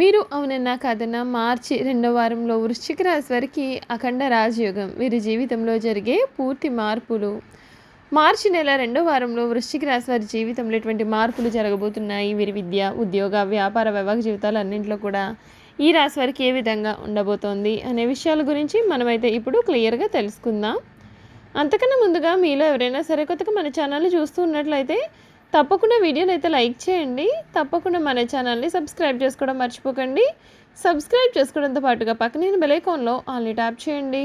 మీరు అవునన్నా కాదన్నా మార్చి రెండో వారంలో వృశ్చిక రాశి వారికి అఖండ రాజయోగం. వీరి జీవితంలో జరిగే పూర్తి మార్పులు. మార్చి నెల రెండో వారంలో వృశ్చిక రాశి వారి జీవితంలో ఎటువంటి మార్పులు జరగబోతున్నాయి? వీరి విద్య ఉద్యోగ వ్యాపార వైవాహిక జీవితాలు అన్నింటిలో కూడా ఈ రాశి వారికి ఏ విధంగా ఉండబోతోంది అనే విషయాల గురించి మనమైతే ఇప్పుడు క్లియర్గా తెలుసుకుందాం. అంతకన్నా ముందుగా మీలో ఎవరైనా సరే కొత్తగా మన ఛానల్ చూస్తూ ఉన్నట్లయితే తప్పకుండా వీడియోని అయితే లైక్ చేయండి. తప్పకుండా మన ఛానల్ని సబ్స్క్రైబ్ చేసుకోవడం మర్చిపోకండి. సబ్స్క్రైబ్ చేసుకోవడంతో పాటుగా పక్కన బెలైకాన్లో ఆల్ని ట్యాప్ చేయండి.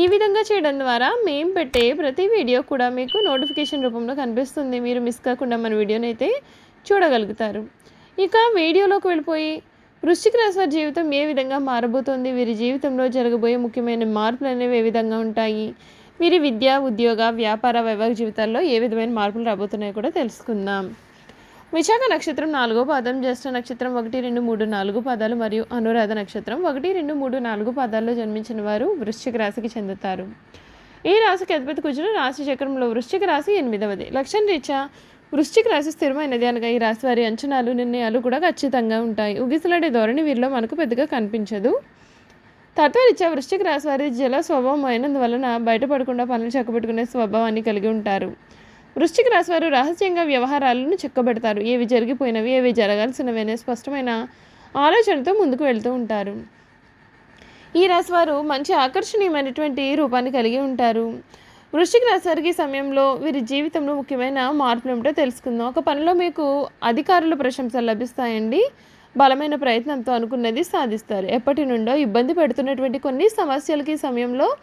ఈ విధంగా చేయడం ద్వారా మేము పెట్టే ప్రతి వీడియో కూడా మీకు నోటిఫికేషన్ రూపంలో కనిపిస్తుంది. మీరు మిస్ కాకుండా మన వీడియోని అయితే చూడగలుగుతారు. ఇక వీడియోలోకి వెళ్ళిపోయి వృశ్చిక రాశి వారి జీవితం ఏ విధంగా మారబోతోంది? వీరి జీవితంలో జరగబోయే ముఖ్యమైన మార్పులు అనేవి ఏ విధంగా ఉంటాయి? వీరి విద్య ఉద్యోగ వ్యాపార వైవాహిక జీవితాల్లో ఏ విధమైన మార్పులు రాబోతున్నాయో కూడా తెలుసుకుందాం. విశాఖ నక్షత్రం నాలుగో పాదం జ్యేష్ఠ నక్షత్రం ఒకటి రెండు మూడు నాలుగు పాదాలు మరియు అనురాధ నక్షత్రం ఒకటి రెండు మూడు నాలుగు పాదాల్లో జన్మించిన వారు వృశ్చిక రాశికి చెందుతారు. ఈ రాశికి అధిపతి కుజుడు రాశి చక్రంలో వృశ్చిక రాశి ఎనిమిదవది. లక్ష్యం రీత్యా వృశ్చిక రాశి స్థిరమైనది అనగా ఈ రాశి వారి అంచనాలు నిర్ణయాలు కూడా ఖచ్చితంగా ఉంటాయి. ఉగిసలాడే ధోరణి వీరిలో మనకు పెద్దగా కనిపించదు. తత్వరీత్యా వృశ్చిక రాశి వారి జల స్వభావం అయినందువలన బయటపడకుండా పనులు చక్కబెట్టుకునే స్వభావాన్ని కలిగి ఉంటారు. వృశ్చిక రాశి వారు రహస్యంగా వ్యవహారాలను చెక్కబెడతారు. ఏవి జరిగిపోయినవి ఏవి జరగాల్సినవి అనే స్పష్టమైన ఆలోచనతో ముందుకు వెళ్తూ ఉంటారు. ఈ రాశి వారు మంచి ఆకర్షణీయమైనటువంటి రూపాన్ని కలిగి ఉంటారు. వృశ్చిక రాశి వారికి సమయంలో వీరి జీవితంలో ముఖ్యమైన మార్పులు ఏమిటో తెలుసుకుందాం. ఒక పనిలో మీకు అధికారుల ప్రశంసలు లభిస్తాయండి. బలమైన ప్రయత్నంతో అనుకున్నది సాధిస్తారు. ఎప్పటి నుండో ఇబ్బంది పెడుతున్నటువంటి కొన్ని సమస్యలకి సమయంలో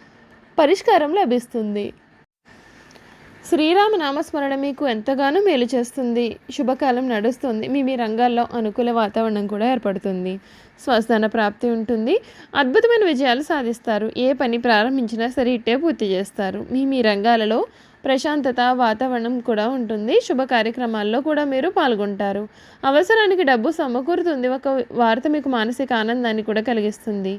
పరిష్కారం లభిస్తుంది. శ్రీరామ నామస్మరణ మీకు ఎంతగానో మేలు చేస్తుంది. శుభకాలం నడుస్తుంది. మీ మీ రంగాల్లో అనుకూల వాతావరణం కూడా ఏర్పడుతుంది. స్వస్థాన ప్రాప్తి ఉంటుంది. అద్భుతమైన విజయాలు సాధిస్తారు. ఏ పని ప్రారంభించినా సరే ఇట్టే పూర్తి చేస్తారు. మీ మీ రంగాలలో ప్రశాంతత వాతావరణం కూడా ఉంటుంది. శుభ కార్యక్రమాల్లో కూడా మీరు పాల్గొంటారు. అవసరానికి డబ్బు సమకూరుతుంది. ఒక వార్త మీకు మానసిక ఆనందాన్ని కూడా కలిగిస్తుంది.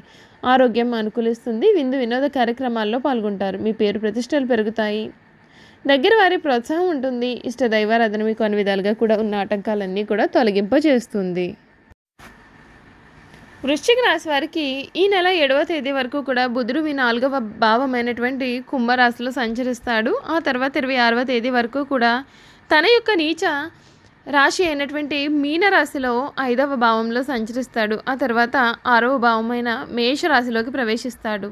ఆరోగ్యం అనుకూలిస్తుంది. విందు వినోద కార్యక్రమాల్లో పాల్గొంటారు. మీ పేరు ప్రతిష్టలు పెరుగుతాయి. దగ్గర వారి ప్రోత్సాహం ఉంటుంది. ఇష్ట దైవారాధన మీకు అన్ని విధాలుగా కూడా ఉన్న ఆటంకాలన్నీ కూడా తొలగింపజేస్తుంది. వృశ్చిక రాశి వారికి ఈ నెల ఏడవ తేదీ వరకు కూడా బుధుడు మీ నాలుగవ భావమైనటువంటి కుంభరాశిలో సంచరిస్తాడు. ఆ తర్వాత ఇరవై ఆరవ తేదీ వరకు కూడా తన యొక్క నీచ రాశి అయినటువంటి మీన రాశిలో ఐదవ భావంలో సంచరిస్తాడు. ఆ తర్వాత ఆరవ భావమైన మేష రాశిలోకి ప్రవేశిస్తాడు.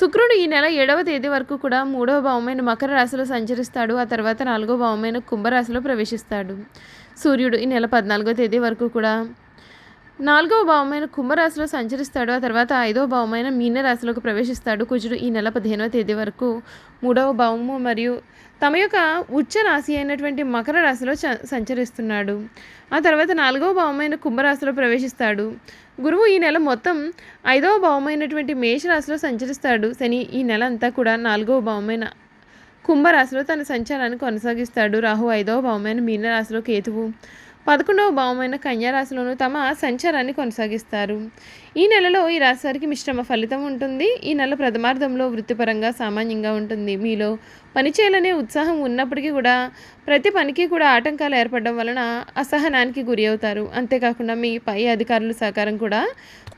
శుక్రుడు ఈ నెల ఏడవ తేదీ వరకు కూడా మూడవ భావమైన మకర రాశిలో సంచరిస్తాడు. ఆ తర్వాత నాలుగవ భావమైన కుంభరాశిలో ప్రవేశిస్తాడు. సూర్యుడు ఈ నెల పద్నాలుగో తేదీ వరకు కూడా నాలుగవ భావమైన కుంభరాశిలో సంచరిస్తాడు. ఆ తర్వాత ఐదవ భావమైన మీనరాశిలోకి ప్రవేశిస్తాడు. కుజుడు ఈ నెల పదిహేనవ తేదీ వరకు మూడవ భావము మరియు తమ యొక్క ఉచ్చ రాశి అయినటువంటి మకర రాశిలో సంచరిస్తున్నాడు. ఆ తర్వాత నాలుగవ భావమైన కుంభరాశిలో ప్రవేశిస్తాడు. గురువు ఈ నెల మొత్తం ఐదవ భావమైనటువంటి మేషరాశిలో సంచరిస్తాడు. శని ఈ నెల అంతా కూడా నాలుగవ భావమైన కుంభరాశిలో తన సంచారాన్ని కొనసాగిస్తాడు. రాహు ఐదవ భావమైన మీనరాశిలో కేతువు పదకొండవ భావమైన కన్యారాశిలోనూ తమ సంచారాన్ని కొనసాగిస్తారు. ఈ నెలలో ఈ రాశి వారికి మిశ్రమ ఫలితం ఉంటుంది. ఈ నెల ప్రథమార్థంలో వృత్తిపరంగా సామాన్యంగా ఉంటుంది. మీలో పనిచేయాలనే ఉత్సాహం ఉన్నప్పటికీ కూడా ప్రతి పనికి కూడా ఆటంకాలు ఏర్పడడం వలన అసహనానికి గురి అవుతారు. అంతేకాకుండా మీ పై అధికారుల సహకారం కూడా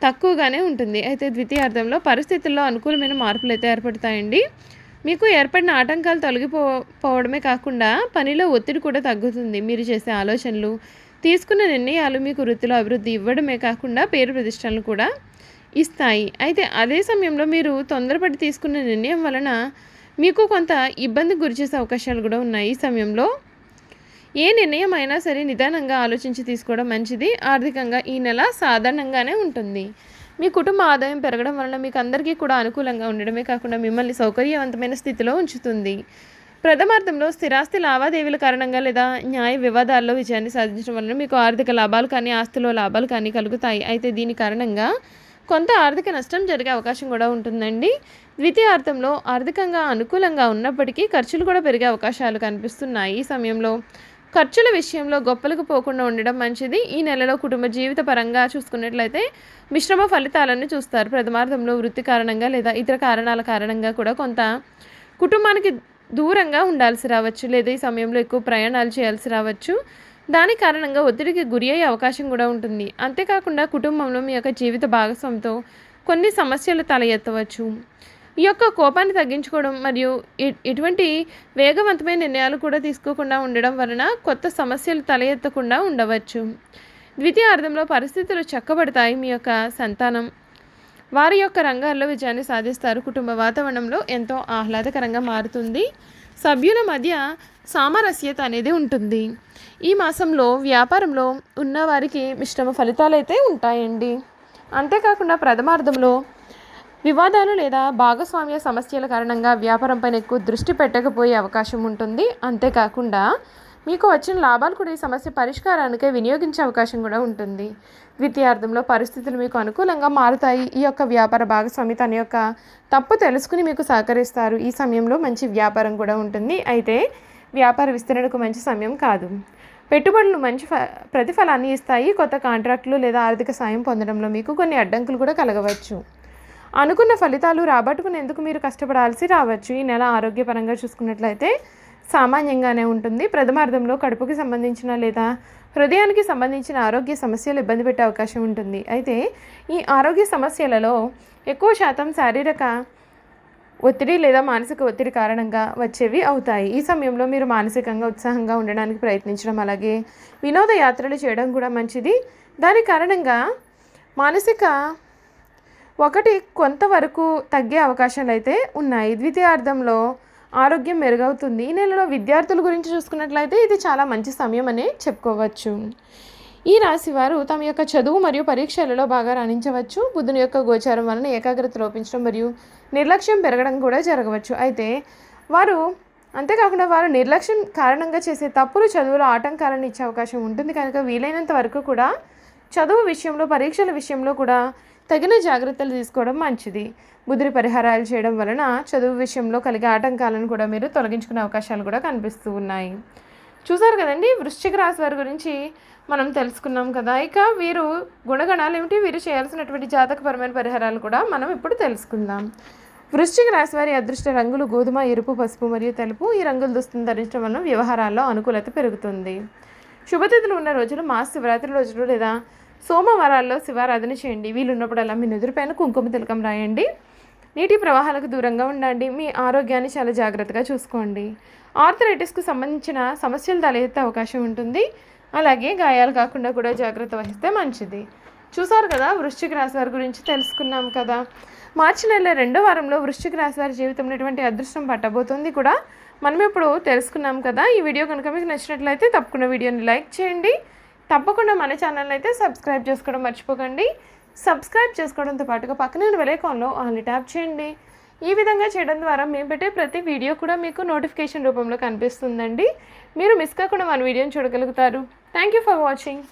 తక్కువగానే ఉంటుంది. అయితే ద్వితీయార్థంలో పరిస్థితుల్లో అనుకూలమైన మార్పులు అయితే ఏర్పడతాయండి. మీకు ఏర్పడిన ఆటంకాలు తొలగిపోవడమే కాకుండా పనిలో ఒత్తిడి కూడా తగ్గుతుంది. మీరు చేసే ఆలోచనలు తీసుకున్న నిర్ణయాలు మీకు వృత్తిలో అభివృద్ధి ఇవ్వడమే కాకుండా పేరు ప్రతిష్టలను కూడా ఇస్తాయి. అయితే అదే సమయంలో మీరు తొందరపడి తీసుకున్న నిర్ణయం వలన మీకు కొంత ఇబ్బంది గురిచేసే అవకాశాలు కూడా ఉన్నాయి. ఈ సమయంలో ఏ నిర్ణయం అయినా సరే నిదానంగా ఆలోచించి తీసుకోవడం మంచిది. ఆర్థికంగా ఈ నెల సాధారణంగానే ఉంటుంది. మీ కుటుంబ ఆదాయం పెరగడం వలన మీకు అందరికీ కూడా అనుకూలంగా ఉండడమే కాకుండా మిమ్మల్ని సౌకర్యవంతమైన స్థితిలో ఉంచుతుంది. ప్రథమార్థంలో స్థిరాస్తి లావాదేవీల కారణంగా లేదా న్యాయ వివాదాల్లో విజయాన్ని సాధించడం వలన మీకు ఆర్థిక లాభాలు కానీ ఆస్తిలో లాభాలు కానీ కలుగుతాయి. అయితే దీని కారణంగా కొంత ఆర్థిక నష్టం జరిగే అవకాశం కూడా ఉంటుందండి. ద్వితీయార్థంలో ఆర్థికంగా అనుకూలంగా ఉన్నప్పటికీ ఖర్చులు కూడా పెరిగే అవకాశాలు కనిపిస్తున్నాయి. ఈ సమయంలో ఖర్చుల విషయంలో గొప్పలకు పోకుండా ఉండడం మంచిది. ఈ నెలలో కుటుంబ జీవిత పరంగా చూసుకున్నట్లయితే మిశ్రమ ఫలితాలను చూస్తారు. ప్రథమార్థంలో వృత్తి కారణంగా లేదా ఇతర కారణాల కారణంగా కూడా కొంత కుటుంబానికి దూరంగా ఉండాల్సి రావచ్చు. లేదా ఈ సమయంలో ఎక్కువ ప్రయాణాలు చేయాల్సి రావచ్చు. దాని కారణంగా ఒత్తిడికి గురి అయ్యే అవకాశం కూడా ఉంటుంది. అంతేకాకుండా కుటుంబంలో మీ యొక్క జీవిత భాగస్వామితో కొన్ని సమస్యలు తల ఎత్తవచ్చు ఈ యొక్క కోపాన్ని తగ్గించుకోవడం మరియు ఎటువంటి వేగవంతమైన నిర్ణయాలు కూడా తీసుకోకుండా ఉండడం వలన కొత్త సమస్యలు తల ఎత్తకుండా ఉండవచ్చు ద్వితీయార్థంలో పరిస్థితులు చక్కబడతాయి మీ యొక్క సంతానం. వారి యొక్క రంగాల్లో విజయాన్ని సాధిస్తారు. కుటుంబ వాతావరణంలో ఎంతో ఆహ్లాదకరంగా మారుతుంది. సభ్యుల మధ్య సామరస్యత అనేది ఉంటుంది. ఈ మాసంలో వ్యాపారంలో ఉన్న వారికి మిశ్రమ ఫలితాలు అయితే ఉంటాయండి. అంతేకాకుండా ప్రథమార్థంలో వివాదాలు లేదా భాగస్వామ్య సమస్యల కారణంగా వ్యాపారంపైన ఎక్కువ దృష్టి పెట్టకపోయే అవకాశం ఉంటుంది. అంతేకాకుండా మీకు వచ్చిన లాభాలు కూడా ఈ సమస్య పరిష్కారానికే వినియోగించే అవకాశం కూడా ఉంటుంది. ద్వితీయార్థంలో పరిస్థితులు మీకు అనుకూలంగా మారుతాయి. ఈ యొక్క వ్యాపార భాగస్వామి తన యొక్క తప్పు తెలుసుకుని మీకు సహకరిస్తారు. ఈ సమయంలో మంచి వ్యాపారం కూడా ఉంటుంది. అయితే వ్యాపార విస్తరణకు మంచి సమయం కాదు. పెట్టుబడులు మంచి ఫ ప్రతిఫలాన్ని ఇస్తాయి. కొత్త కాంట్రాక్టులు లేదా ఆర్థిక సాయం పొందడంలో మీకు కొన్ని అడ్డంకులు కూడా కలగవచ్చు. అనుకున్న ఫలితాలు రాబట్టుకునేందుకు మీరు కష్టపడాల్సి రావచ్చు. ఈ నెల ఆరోగ్యపరంగా చూసుకున్నట్లయితే సామాన్యంగానే ఉంటుంది. ప్రథమార్థంలో కడుపుకి సంబంధించిన లేదా హృదయానికి సంబంధించిన ఆరోగ్య సమస్యలు ఇబ్బంది పెట్టే అవకాశం ఉంటుంది. అయితే ఈ ఆరోగ్య సమస్యలలో ఎక్కువ శాతం శారీరక ఒత్తిడి లేదా మానసిక ఒత్తిడి కారణంగా వచ్చేవి అవుతాయి. ఈ సమయంలో మీరు మానసికంగా ఉత్సాహంగా ఉండడానికి ప్రయత్నించడం అలాగే వినోద యాత్రలు చేయడం కూడా మంచిది. దాని కారణంగా మానసిక ఒకటి కొంతవరకు తగ్గే అవకాశాలు అయితే ఉన్నాయి. ద్వితీయార్థంలో ఆరోగ్యం మెరుగవుతుంది. ఈ నెలలో విద్యార్థుల గురించి చూసుకున్నట్లయితే ఇది చాలా మంచి సమయం అనే చెప్పుకోవచ్చు. ఈ రాశి వారు తమ యొక్క చదువు మరియు పరీక్షలలో బాగా రాణించవచ్చు. బుధుని యొక్క గోచారం వలన ఏకాగ్రత లోపించడం మరియు నిర్లక్ష్యం పెరగడం కూడా జరగవచ్చు. అయితే వారు అంతేకాకుండా వారు నిర్లక్ష్యం కారణంగా చేసే తప్పులు చదువులో ఆటంకాలను ఇచ్చే అవకాశం ఉంటుంది. కనుక వీలైనంత వరకు కూడా చదువు విషయంలో పరీక్షల విషయంలో కూడా తగిన జాగ్రత్తలు తీసుకోవడం మంచిది. బుద్ధి పరిహారాలు చేయడం వలన చదువు విషయంలో కలిగే ఆటంకాలను కూడా మీరు తొలగించుకునే అవకాశాలు కూడా కనిపిస్తూ ఉన్నాయి. చూసారు కదండి వృశ్చిక రాశి వారి గురించి మనం తెలుసుకున్నాం కదా. ఇక వీరు గుణగణాలు ఏమిటి? వీరు చేయాల్సినటువంటి జాతకపరమైన పరిహారాలు కూడా మనం ఇప్పుడు తెలుసుకుందాం. వృశ్చిక రాశి వారి అదృష్ట రంగులు గోధుమ ఎరుపు పసుపు మరియు తెలుపు ఈ రంగులు దుస్తులు ధరించడం వలన వ్యవహారాల్లో అనుకూలత పెరుగుతుంది. శుభతిథులు ఉన్న రోజులు మా శివరాత్రి రోజులు లేదా సోమవారాల్లో శివారాధన చేయండి. వీలున్నప్పుడల్లా మీ నుదురుపైన కుంకుమ తిలకం రాయండి. నీటి ప్రవాహాలకు దూరంగా ఉండండి. మీ ఆరోగ్యాన్ని చాలా జాగ్రత్తగా చూసుకోండి. ఆర్థరైటిస్కు సంబంధించిన సమస్యలు తలెత్తే అవకాశం ఉంటుంది. అలాగే గాయాలు కాకుండా కూడా జాగ్రత్త వహిస్తే మంచిది. చూసారు కదా వృశ్చిక రాశి వారి గురించి తెలుసుకున్నాం కదా. మార్చి నెల రెండో వారంలో వృశ్చిక రాశి వారి జీవితంలో ఎటువంటి అదృష్టం పట్టబోతుంది కూడా మనం ఇప్పుడు తెలుసుకున్నాం కదా. ఈ వీడియో కనుక మీకు నచ్చినట్లయితే తప్పకుండా వీడియోని లైక్ చేయండి. తప్పకుండా మన ఛానల్ అయితే సబ్స్క్రైబ్ చేసుకోవడం మర్చిపోకండి. సబ్స్క్రైబ్ చేసుకోవడంతో పాటుగా పక్కనే వెలేకాన్లో ఆల్ని ట్యాప్ చేయండి. ఈ విధంగా చేయడం ద్వారా మేము పెట్టే ప్రతి వీడియో కూడా మీకు నోటిఫికేషన్ రూపంలో కనిపిస్తుందండి. మీరు మిస్ కాకుండా మన వీడియోని చూడగలుగుతారు. Thank you for watching